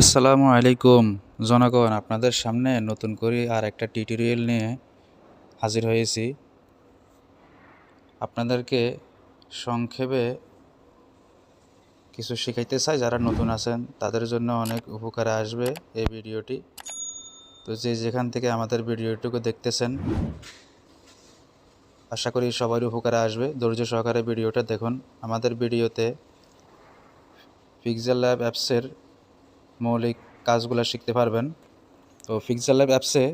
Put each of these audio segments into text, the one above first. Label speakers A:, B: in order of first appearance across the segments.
A: আসসালামু আলাইকুম জনগণ, আপনাদের সামনে নতুন করে আর একটা টিউটোরিয়াল নিয়ে হাজির হয়েছি। আপনাদেরকে সংক্ষেপে কিছু শেখাইতে চাই, যারা নতুন আছেন, তাদের জন্য অনেক উপকারে আসবে এই ভিডিওটি। তো যে যেখান থেকে আমাদের ভিডিওটুকু দেখতেছেন, আশা করি সবারই উপকারে আসবে। ধৈর্য সহকারে ভিডিওটা দেখুন। আমাদের ভিডিওতে পিক্সেল ল্যাব অ্যাপসের মৌলিক কাজগুলো শিখতে পারবেন। তো পিক্সেল ল্যাব অ্যাপসে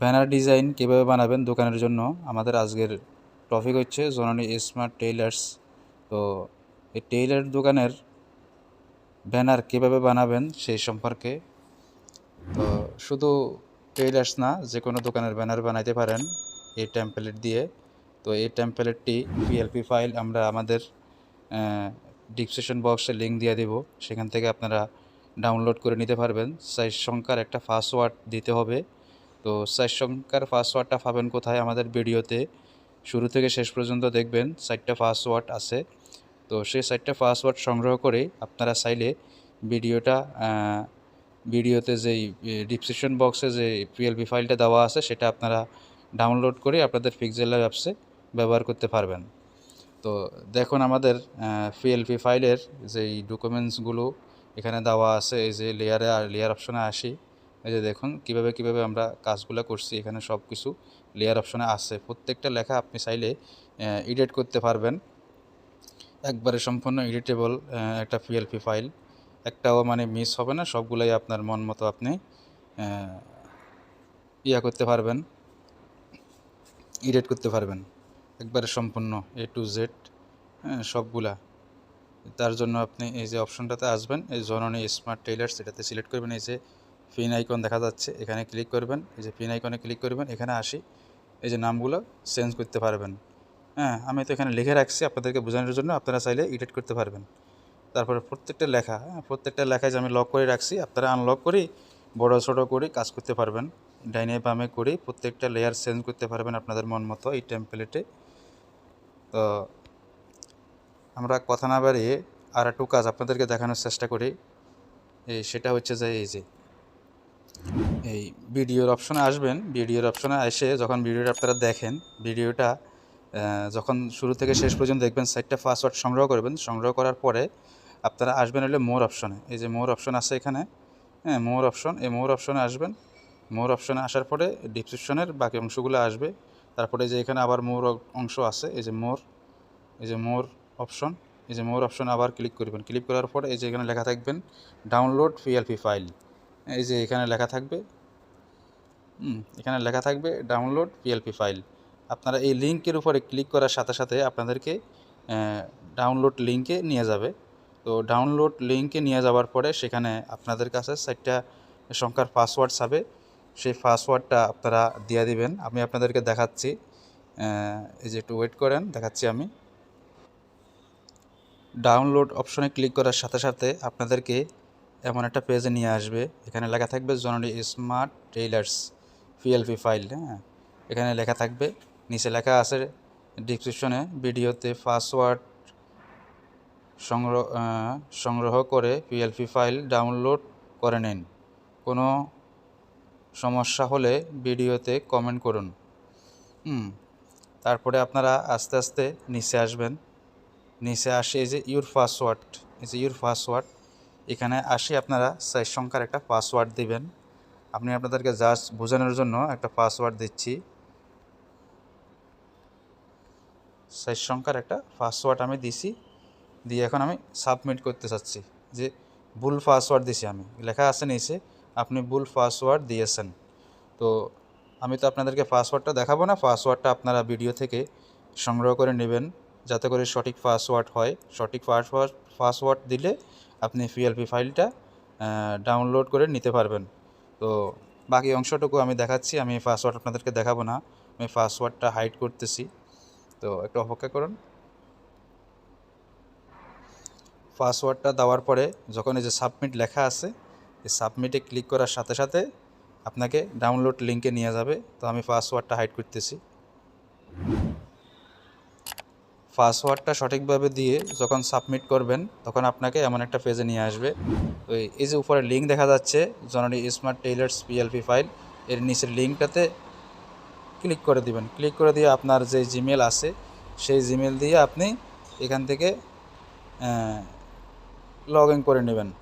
A: ব্যানার ডিজাইন কীভাবে বানাবেন দোকানের জন্য আমাদের আজকের টপিক হচ্ছে জননী স্মার্ট টেইলার্স তো এই টেইলার দোকানের ব্যানার কীভাবে বানাবেন সেই সম্পর্কে। তো শুধু টেইলার্স না যে কোনো দোকানের ব্যানার বানাইতে পারেন এই টেম্পলেট দিয়ে। তো এই টেম্পলেটটি পিএলপি ফাইল আমরা আমাদের ডিসক্রিপশন বক্সে লিঙ্ক দিয়ে দেব। সেখান থেকে আপনারা ডাউনলোড করে নিতে পারবেন। সাইজ সংখ্যার একটা পাসওয়ার্ড দিতে হবে। তো সাইজ সংখ্যার পাসওয়ার্ডটা পাবেন কোথায় আমাদের ভিডিওতে। শুরু থেকে শেষ পর্যন্ত দেখবেন সাইটটা পাসওয়ার্ড আছে। তো সেই সাইটটা পাসওয়ার্ড সংগ্রহ করে আপনারা চাইলে ভিডিওটা ভিডিওতে যেই ডিসক্রিপশন বক্সে যে পিএলপি ফাইলটা দেওয়া আছে সেটা আপনারা ডাউনলোড করে আপনাদের পিক্সেলার অ্যাপসে ব্যবহার করতে পারবেন। তো দেখুন আমাদের পিএলপি ফাইলের যেই ডকুমেন্টসগুলো এখানে দেওয়া আছে, এই যে লেয়ারে লেয়ার অপশনে আসি। এই যে দেখুন, কীভাবে কীভাবে আমরা কাজগুলো করছি, এখানে সব কিছু লেয়ার অপশনে আছে। প্রত্যেকটা লেখা আপনি চাইলে এডিট করতে পারবেন। একবারে সম্পূর্ণ এডিটেবল একটা পিএলপি ফাইল একটাও মানে মিস হবে না, সবগুলোই আপনার মন মতো আপনি ইয়া করতে পারবেন। এডিট করতে পারবেন। একবারে সম্পূর্ণ এ টু জেড সবগুলা। তার জন্য আপনি এই যে অপশনটাতে আসবেন, এই জননী স্মার্ট টেইলার্স এটাতে সিলেক্ট করবেন, এই যে পিন আইকন দেখা যাচ্ছে, এখানে ক্লিক করবেন, এই যে পিন আইকনে ক্লিক করবেন, এখানে আসি, এই যে নামগুলো চেঞ্জ করতে পারবেন। হ্যাঁ আমি তো এখানে লিখে রাখছি, আপনাদেরকে বোঝানোর জন্য আপনারা চাইলে এডিট করতে পারবেন। তারপরে প্রত্যেকটা লেখা হ্যাঁ প্রত্যেকটা লেখায় যে আমি লক করে রাখছি, আপনারা আনলক করি বড় ছোটো করে কাজ করতে পারবেন। ডাইনে বামে করে প্রত্যেকটা লেয়ার চেঞ্জ করতে পারবেন আপনাদের মন মতো এই টেম্পলেটে তো আমরা কথা না বাড়িয়ে আর একটু কাজ আপনাদেরকে দেখানোর চেষ্টা করি। এই সেটা হচ্ছে যে এই যে, এই ভিডিওর অপশনে আসবেন। ভিডিওর অপশনে এসে যখন ভিডিওটা আপনারা দেখেন, ভিডিওটা যখন শুরু থেকে শেষ পর্যন্ত দেখবেন, সাইটটা পাসওয়ার্ড সংগ্রহ করবেন। সংগ্রহ করার পরে আপনারা আসবেন হলে মোর অপশনে। এই যে মোর অপশন আছে এখানে। হ্যাঁ মোর অপশন। এই মোর অপশনে আসবেন। মোর অপশনে আসার পরে ডিসক্রিপশনের বাকি অংশগুলো আসবে। তারপরে যে এখানে আবার মোর অংশ আছে, এই যে মোর, এই যে মোর অপশন, এই যে মোর অপশন আবার ক্লিক করবেন। ক্লিক করার পর এই যে এখানে লেখা থাকবেন, ডাউনলোড পিএলপি ফাইল। এই যে এখানে লেখা থাকবে এখানে লেখা থাকবে, ডাউনলোড পিএলপি ফাইল। আপনারা এই লিঙ্কের উপরে ক্লিক করার সাথে সাথে আপনাদেরকে ডাউনলোড লিঙ্কে নিয়ে যাবে। তো ডাউনলোড লিঙ্কে নিয়ে যাওয়ার পরে সেখানে আপনাদের কাছে সাইটটা সংখ্যার পাসওয়ার্ড চাবে সেই পাসওয়ার্ডটা আপনারা দিয়ে দিবেন। আমি আপনাদেরকে দেখাচ্ছি এই যে একটু ওয়েট করেন, দেখাচ্ছি আমি। ডাউনলোড অপশনে ক্লিক করার সাথে সাথে আপনাদেরকে এমন একটা পেজে নিয়ে আসবে। এখানে লেখা থাকবে জনরি স্মার্ট টেইলার্স পিএলপি ফাইল হ্যাঁ? এখানে লেখা থাকবে, নিচে লেখা আছে ডিসক্রিপশনে ভিডিওতে পাসওয়ার্ড সংগ্রহ সংগ্রহ করে পিএলপি ফাইল ডাউনলোড করে নিন। কোনো সমস্যা হলে ভিডিওতে কমেন্ট করুন। হুম, তারপরে আপনারা আস্তে আস্তে নিচে আসবেন। নিচে আসে এই যে ইউর পাসওয়ার্ড এই যে ইউর পাসওয়ার্ড এখানে আসে আপনারা সাইজ সংখ্যার একটা পাসওয়ার্ড দিবেন। আপনি আপনাদেরকে জাস্ট বোঝানোর জন্য একটা পাসওয়ার্ড দিচ্ছি। সাইজ সংখ্যার একটা পাসওয়ার্ড আমি দিছি, দিয়ে এখন আমি সাবমিট করতে চাচ্ছি যে ভুল পাসওয়ার্ড দিছি আমি। লেখা আছে নিচে, আপনি ভুল পাসওয়ার্ড দিয়েছেন। তো আমি তো আপনাদেরকে পাসওয়ার্ডটা দেখাবো না পাসওয়ার্ডটা আপনারা ভিডিও থেকে সংগ্রহ করে নেবেন। যাতে করে সঠিক পাসওয়ার্ড হয়। সঠিক পাসওয়ার্ড পাসওয়ার্ড দিলে আপনি পিএলপি ফাইলটা ডাউনলোড করে নিতে পারবেন। তো বাকি অংশটুকু আমি দেখাচ্ছি, আমি পাসওয়ার্ড আপনাদেরকে দেখাবো না। আমি পাসওয়ার্ডটা হাইড করতেছি। তো একটু অপেক্ষা করুন। পাসওয়ার্ডটা দেওয়ার পরে যখন এই যে সাবমিট লেখা আছে, এই সাবমিটে ক্লিক করার সাথে সাথে আপনাকে ডাউনলোড লিঙ্কে নিয়ে যাবে। তো আমি পাসওয়ার্ডটা হাইড করতেছি। পাসওয়ার্ডটা সঠিকভাবে দিয়ে যখন সাবমিট করবেন, তখন আপনাকে এমন একটা পেজে নিয়ে আসবে। তো এই- যে উপরে লিঙ্ক দেখা যাচ্ছে, জননী স্মার্ট টেইলার্স পিএলপি ফাইল এর নিচের লিঙ্কটাতে ক্লিক করে দিবেন। ক্লিক করে দিয়ে আপনার যে জিমেল আছে, সেই জিমেল দিয়ে আপনি এখান থেকে লগ ইন করে নেবেন।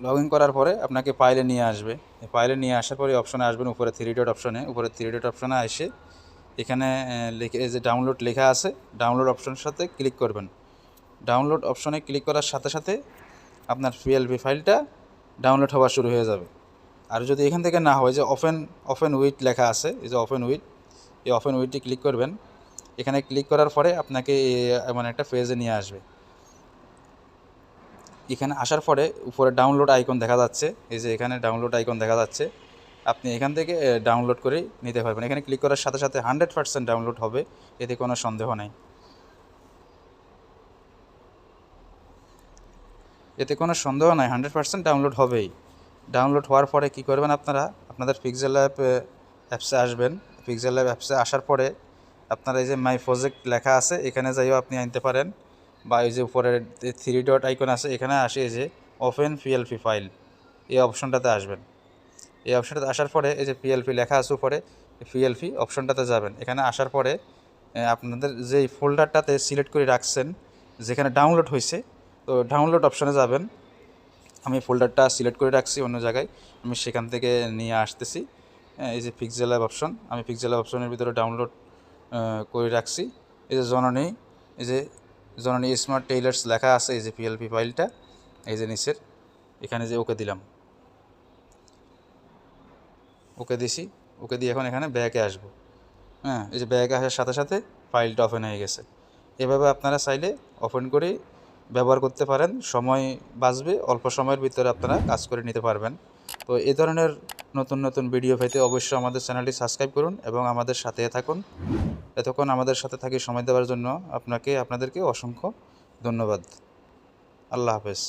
A: লগ ইন করার পরে আপনাকে ফাইলে নিয়ে আসবে। ফাইলে নিয়ে আসার পরে অপশনে আসবেন উপরে থ্রি ডট অপশনে উপরে থ্রি ডট অপশনে এসে এখানে লিখে, এই যে ডাউনলোড লেখা আছে ডাউনলোড অপশনের সাথে ক্লিক করবেন। ডাউনলোড অপশনে ক্লিক করার সাথে সাথে আপনার পিএলপি ফাইলটা ডাউনলোড হওয়া শুরু হয়ে যাবে। আর যদি এখান থেকে না হয়, যে অফেন অফেন উইথ লেখা আছে, এই যে অফেন উইথ এই অফেন উইথটি ক্লিক করবেন। এখানে ক্লিক করার পরে আপনাকে এমন একটা পেজে নিয়ে আসবে। এখানে আসার পরে উপরে ডাউনলোড আইকন দেখা যাচ্ছে, এই যে এখানে ডাউনলোড আইকন দেখা যাচ্ছে। আপনি এখান থেকে ডাউনলোড করে নিতে পারবেন। এখানে ক্লিক করার সাথে সাথে হান্ড্রেড পার্সেন্ট ডাউনলোড হবে। এতে কোনো সন্দেহ নাই। এতে কোনো সন্দেহ নাই হান্ড্রেড পার্সেন্ট ডাউনলোড হবেই। ডাউনলোড হওয়ার পরে কি করবেন আপনারা? আপনাদের পিক্সেল অ্যাপ অ্যাপসে আসবেন। পিক্সেল অ্যাপ অ্যাপসে আসার পরে আপনারা এই যে মাই প্রজেক্ট লেখা আছে, এখানে যাইও আপনি আনতে পারেন। বা এই যে উপরে থ্রি ডট আইকন আছে, এখানে আসে এই যে ওপেন পিএলপি ফাইল এই অপশনটাতে আসবেন। এই অপশনটাতে আসার পরে এই যে পিএলপি লেখা আছে উপরে পিএলপি অপশনটাতে যাবেন। এখানে আসার পরে আপনাদের যেই ফোল্ডারটাতে সিলেক্ট করে রাখছেন, যেখানে ডাউনলোড হয়েছে, তো ডাউনলোড অপশনে যাবেন। আমি ফোল্ডারটা সিলেক্ট করে রাখছি অন্য জায়গায়। আমি সেখান থেকে নিয়ে আসতেছি এই যে পিক্সেল অ্যাপ অপশন আমি পিক্সেল অ্যাপ অপশনের ভিতরে ডাউনলোড করে রাখছি। এই যে জননী এই যে জননী স্মার্ট টেইলার্স লেখা আছে, এই যে পিএলপি ফাইলটা এই যে নিচের। এখানে যে ওকে দিলাম। ওকে দিছি, ওকে দিয়ে এখন এখানে ব্যাকে আসব। হ্যাঁ এই যে ব্যাকে আসার সাথে সাথে ফাইলটা ওপেন হয়ে গেছে। এভাবে আপনারা চাইলে ওপেন করে ব্যবহার করতে পারেন। সময় বাঁচবে, অল্প সময়ের ভিতরে আপনারা কাজ করে নিতে পারবেন। তো এই ধরনের নতুন নতুন ভিডিও পেতে অবশ্যই আমাদের চ্যানেলটি সাবস্ক্রাইব করুন এবং আমাদের সাথে থাকুন। এতক্ষণ আমাদের সাথে থাকি সময় দেওয়ার জন্য আপনাকে, আপনাদেরকে অসংখ্য ধন্যবাদ। আল্লাহ হাফেজ।